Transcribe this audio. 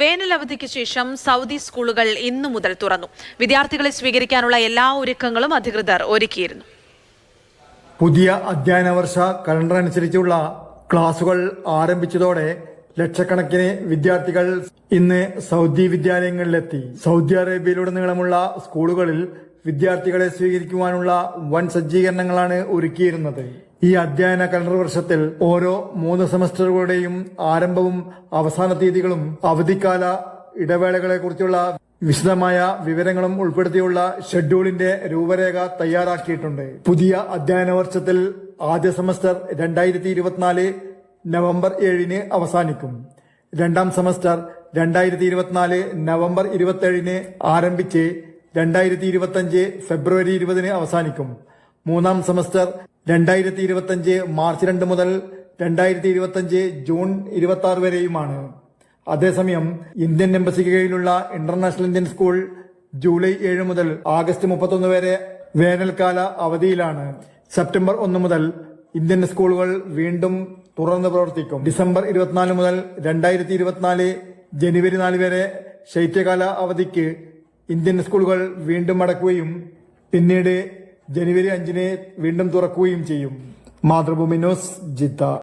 വേനൽ അവധിക്ക് ശേഷം സൗദി സ്കൂളുകൾ ഇന്നു മുതൽ തുറന്നു. വിദ്യാർത്ഥികളെ സ്വീകരിക്കാനുള്ള എല്ലാ ഒരുക്കങ്ങളും അധികൃതർ ഒരുക്കിയിരുന്നു. പുതിയ അധ്യയന വർഷ കലണ്ടർ അനുസരിച്ചുള്ള ക്ലാസുകൾ ആരംഭിച്ചതോടെ ലക്ഷക്കണക്കിന് വിദ്യാർത്ഥികൾ ഇന്ന് സൗദി വിദ്യാലയങ്ങളിലെത്തി. സൗദി അറേബ്യയിലുടനീളമുള്ള സ്കൂളുകളിൽ വിദ്യാർത്ഥികളെ സ്വീകരിക്കുവാനുള്ള വൻ സജ്ജീകരണങ്ങളാണ് ഒരുക്കിയിരുന്നത്. ഈ അധ്യയന കലണ്ടർ വർഷത്തിൽ ഓരോ മൂന്ന് സെമസ്റ്ററുകളുടെയും ആരംഭവും അവസാന തീയതികളും അവധിക്കാല ഇടവേളകളെ കുറിച്ചുള്ള വിശദമായ വിവരങ്ങളും ഉൾപ്പെടുത്തിയുള്ള ഷെഡ്യൂളിന്റെ രൂപരേഖ തയ്യാറാക്കിയിട്ടുണ്ട്. പുതിയ അധ്യയന വർഷത്തിൽ ആദ്യ സെമസ്റ്റർ രണ്ടായിരത്തി ഇരുപത്തിനാല് നവംബർ ഏഴിന് അവസാനിക്കും. രണ്ടാം സെമസ്റ്റർ രണ്ടായിരത്തി ഇരുപത്തിനാല് നവംബർ ഇരുപത്തിയേഴിന് ആരംഭിച്ച് രണ്ടായിരത്തി ഇരുപത്തിയഞ്ച് ഫെബ്രുവരി ഇരുപതിന് അവസാനിക്കും. മൂന്നാം സെമസ്റ്റർ രണ്ടായിരത്തി ഇരുപത്തിയഞ്ച് മാർച്ച് രണ്ട് മുതൽ രണ്ടായിരത്തി ഇരുപത്തിയഞ്ച് ജൂൺ ഇരുപത്തി ആറ് വരെയുമാണ്. അതേസമയം ഇന്ത്യൻ എംബസിക്ക് കീഴിലുള്ള ഇന്റർനാഷണൽ ഇന്ത്യൻ സ്കൂൾ ജൂലൈ ഏഴ് മുതൽ ആഗസ്റ്റ് മുപ്പത്തൊന്ന് വരെ വേനൽക്കാല അവധിയിലാണ്. സെപ്റ്റംബർ ഒന്ന് മുതൽ ഇന്ത്യൻ സ്കൂളുകൾ വീണ്ടും തുറന്ന് പ്രവർത്തിക്കും. ഡിസംബർ ഇരുപത്തിനാല് മുതൽ രണ്ടായിരത്തി ഇരുപത്തിനാല് ജനുവരി നാല് വരെ ശൈത്യകാല അവധിക്ക് ഇന്ത്യൻ സ്കൂളുകൾ വീണ്ടും അടക്കുകയും പിന്നീട് ജനുവരി അഞ്ചിന് വീണ്ടും തുറക്കുകയും ചെയ്യും. Mathrubhumi news Jeddah.